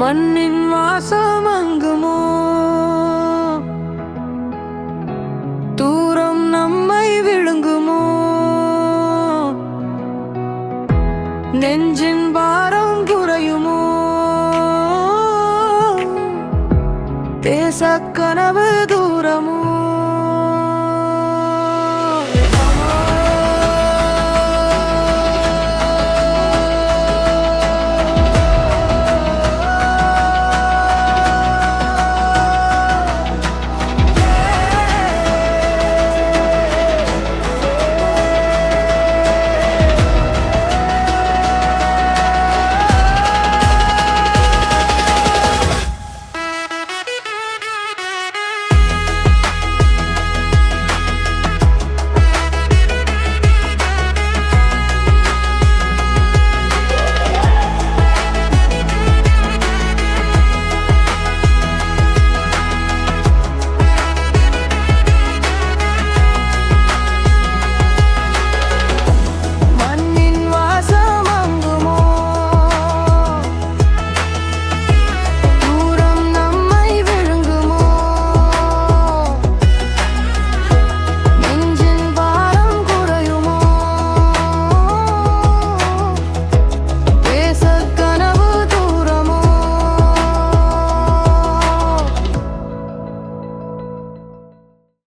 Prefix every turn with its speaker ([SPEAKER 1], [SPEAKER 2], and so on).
[SPEAKER 1] மண்ணின் வாசம் அங்குமோ? தூரம் நம்மை விழுங்குமோ? நெஞ்சின் பாரம் குறையுமோ? பேச கனவு தூரமோ?